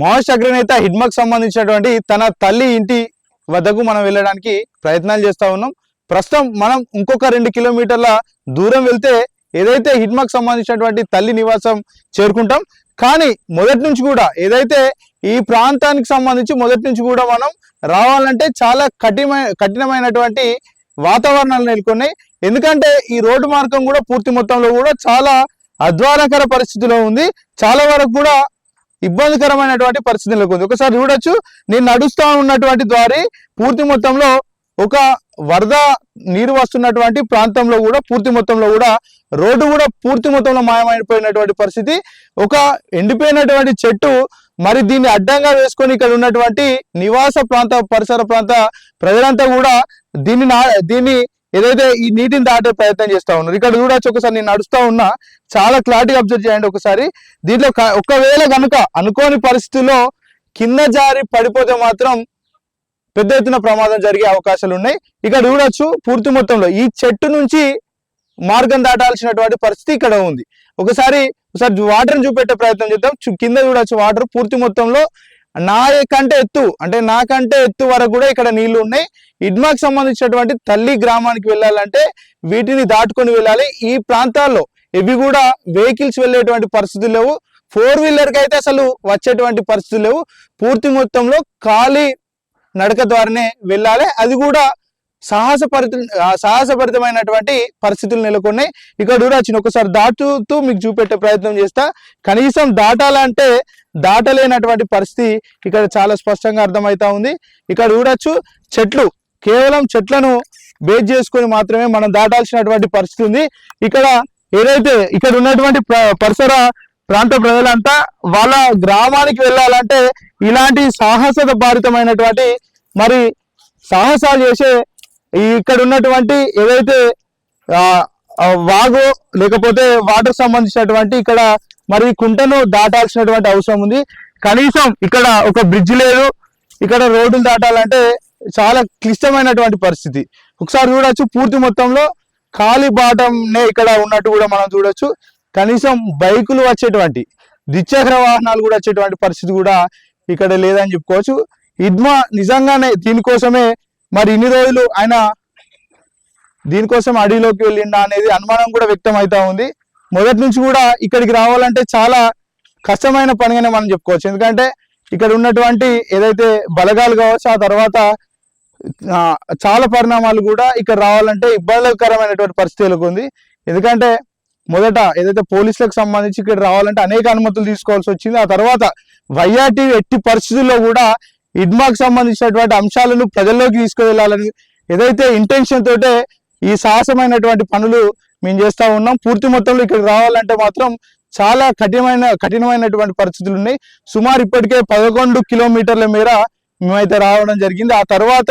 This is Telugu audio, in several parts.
మావోయిస్ట్ అగ్రనేత హిడ్మక్ సంబంధించినటువంటి తన తల్లి ఇంటి వద్దకు మనం వెళ్ళడానికి ప్రయత్నాలు చేస్తా ఉన్నాం. ప్రస్తుతం మనం ఇంకొక రెండు కిలోమీటర్ల దూరం వెళ్తే ఏదైతే హిడ్మక్ సంబంధించినటువంటి తల్లి నివాసం చేరుకుంటాం. కానీ మొదటి నుంచి కూడా ఏదైతే ఈ ప్రాంతానికి సంబంధించి మొదటి నుంచి కూడా మనం రావాలంటే చాలా కఠినమైన కఠినమైనటువంటి వాతావరణాలు నెలకొన్నాయి. ఎందుకంటే ఈ రోడ్డు మార్గం కూడా పూర్తి మొత్తంలో కూడా చాలా అధ్వానకర పరిస్థితిలో ఉంది. చాలా వరకు కూడా ఇబ్బందికరమైనటువంటి పరిస్థితి నెలకొంది ఒకసారి చూడొచ్చు. నేను నడుస్తూ ఉన్నటువంటి ద్వారి పూర్తి మొత్తంలో ఒక వరద నీరు వస్తున్నటువంటి ప్రాంతంలో కూడా పూర్తి మొత్తంలో కూడా రోడ్డు కూడా పూర్తి మొత్తంలో మాయమైపోయినటువంటి పరిస్థితి. ఒక ఎండిపోయినటువంటి చెట్టు మరి దీన్ని అడ్డంగా వేసుకొని ఇక్కడ ఉన్నటువంటి నివాస ప్రాంత పరిసర ప్రాంత ప్రజలంతా కూడా దీన్ని నా దీన్ని ఏదైతే ఈ నీటిని దాటే ప్రయత్నం చేస్తా ఉన్నారు ఇక్కడ చూడొచ్చు ఒకసారి నేను నడుస్తూ ఉన్నా చాలా క్లారిటీ అబ్జర్వ్ చేయండి ఒకసారి. దీంట్లో ఒకవేళ కనుక అనుకోని పరిస్థితుల్లో కింద జారి పడిపోతే మాత్రం పెద్ద ఎత్తున ప్రమాదం జరిగే అవకాశాలు ఉన్నాయి. ఇక్కడ చూడొచ్చు పూర్తి మొత్తంలో ఈ చెట్టు నుంచి మార్గం దాటాల్సినటువంటి పరిస్థితి ఇక్కడ ఉంది. ఒకసారి ఒకసారి వాటర్ని చూపెట్టే ప్రయత్నం చేద్దాం. కింద చూడొచ్చు వాటర్ పూర్తి మొత్తంలో నా కంటే ఎత్తు అంటే నాకంటే ఎత్తు వరకు కూడా ఇక్కడ నీళ్ళు ఉన్నాయి. ఇడ్మాకి సంబంధించినటువంటి తల్లి గ్రామానికి వెళ్ళాలంటే వీటిని దాటుకొని వెళ్ళాలి. ఈ ప్రాంతాల్లో ఇవి కూడా వెహికల్స్ వెళ్ళేటువంటి పరిస్థితులు లేవు. ఫోర్ వీలర్కి అయితే అసలు వచ్చేటువంటి పరిస్థితులు లేవు. పూర్తి మొత్తంలో ఖాళీ నడక ద్వారానే వెళ్ళాలి. అది కూడా సాహసపరిత సాహసభరితమైనటువంటి పరిస్థితులు నెలకొన్నాయి. ఇక్కడ చూడొచ్చు ఒకసారి దాటుతూ మీకు చూపెట్టే ప్రయత్నం చేస్తా. కనీసం దాటాలంటే దాటలేనటువంటి పరిస్థితి ఇక్కడ చాలా స్పష్టంగా అర్థమవుతా ఉంది. ఇక్కడ చూడొచ్చు చెట్లు కేవలం చెట్లను బేస్ చేసుకొని మాత్రమే మనం దాటాల్సినటువంటి పరిస్థితి ఉంది. ఇక్కడ ఏదైతే ఇక్కడ ఉన్నటువంటి పరిసర ప్రాంత ప్రజలంతా వాళ్ళ గ్రామానికి వెళ్ళాలంటే ఇలాంటి సాహసత భారితమైనటువంటి మరి సాహసాలు చేసే ఇక్కడ ఉన్నటువంటి ఏదైతే వాగు లేకపోతే వాటర్ సంబంధించినటువంటి ఇక్కడ మరి కుంటను దాటాల్సినటువంటి అవసరం ఉంది. కనీసం ఇక్కడ ఒక బ్రిడ్జ్ లేదు. ఇక్కడ రోడ్డులు దాటాలంటే చాలా క్లిష్టమైనటువంటి పరిస్థితి. ఒకసారి చూడొచ్చు పూర్తి మొత్తంలో. ఖాళీ బాటంనే ఇక్కడ ఉన్నట్టు కూడా మనం చూడొచ్చు. కనీసం బైకులు వచ్చేటువంటి ద్విచక్ర వాహనాలు కూడా వచ్చేటువంటి పరిస్థితి కూడా ఇక్కడ లేదని చెప్పుకోవచ్చు. ఇద్మా నిజంగానే దీనికోసమే మరి ఇన్ని రోజులు ఆయన దీనికోసం అడవిలోకి వెళ్ళిండా అనేది అనుమానం కూడా వ్యక్తం అవుతా ఉంది. మొదటి నుంచి కూడా ఇక్కడికి రావాలంటే చాలా కష్టమైన పనిగానే మనం చెప్పుకోవచ్చు. ఎందుకంటే ఇక్కడ ఉన్నటువంటి ఏదైతే బలగాలు కావచ్చు ఆ తర్వాత చాలా పరిణామాలు కూడా ఇక్కడ రావాలంటే ఇబ్బందికరమైనటువంటి పరిస్థితులకు ఉంది ఎందుకంటే మొదట ఏదైతే పోలీసులకు సంబంధించి ఇక్కడ రావాలంటే అనేక అనుమతులు తీసుకోవాల్సి వచ్చింది. ఆ తర్వాత వైఆర్టీ ఎట్టి పరిస్థితుల్లో కూడా ఇడ్మాకు సంబంధించినటువంటి అంశాలను ప్రజల్లోకి తీసుకువెళ్ళాలని ఏదైతే ఇంటెన్షన్ తోటే ఈ సాహసమైనటువంటి పనులు మేము చేస్తూ ఉన్నాం పూర్తి మొత్తంలో ఇక్కడికి రావాలంటే మాత్రం చాలా కఠినమైన కఠినమైనటువంటి పరిస్థితులు ఉన్నాయి. సుమారు ఇప్పటికే పదకొండు కిలోమీటర్ల మేర మేమైతే రావడం జరిగింది. ఆ తర్వాత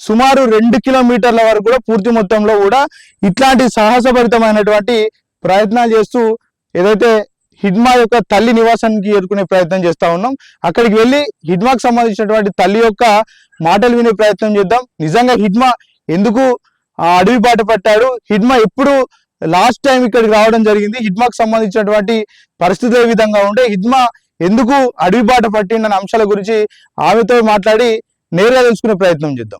సుమారు రెండు కిలోమీటర్ల వరకు కూడా పూర్తి మొత్తంలో కూడా ఇట్లాంటి సాహసభరితమైనటువంటి ప్రయత్నాలు చేస్తూ ఏదైతే హిడ్మా యొక్క తల్లి నివాసానికి ఎదుర్కొనే ప్రయత్నం చేస్తా ఉన్నాం. అక్కడికి వెళ్ళి హిడ్మాకు సంబంధించినటువంటి తల్లి యొక్క మాటలు వినే ప్రయత్నం చేద్దాం. నిజంగా హిడ్మా ఎందుకు అడవి బాట పట్టాడు? హిడ్మా ఎప్పుడు లాస్ట్ టైం ఇక్కడికి రావడం జరిగింది? హిడ్మాకు సంబంధించినటువంటి పరిస్థితి ఏ విధంగా ఉంటే హిడ్మా ఎందుకు అడవి బాట పట్టిండన్న అంశాల గురించి ఆమెతో మాట్లాడి నేరుగా తెలుసుకునే ప్రయత్నం చేద్దాం.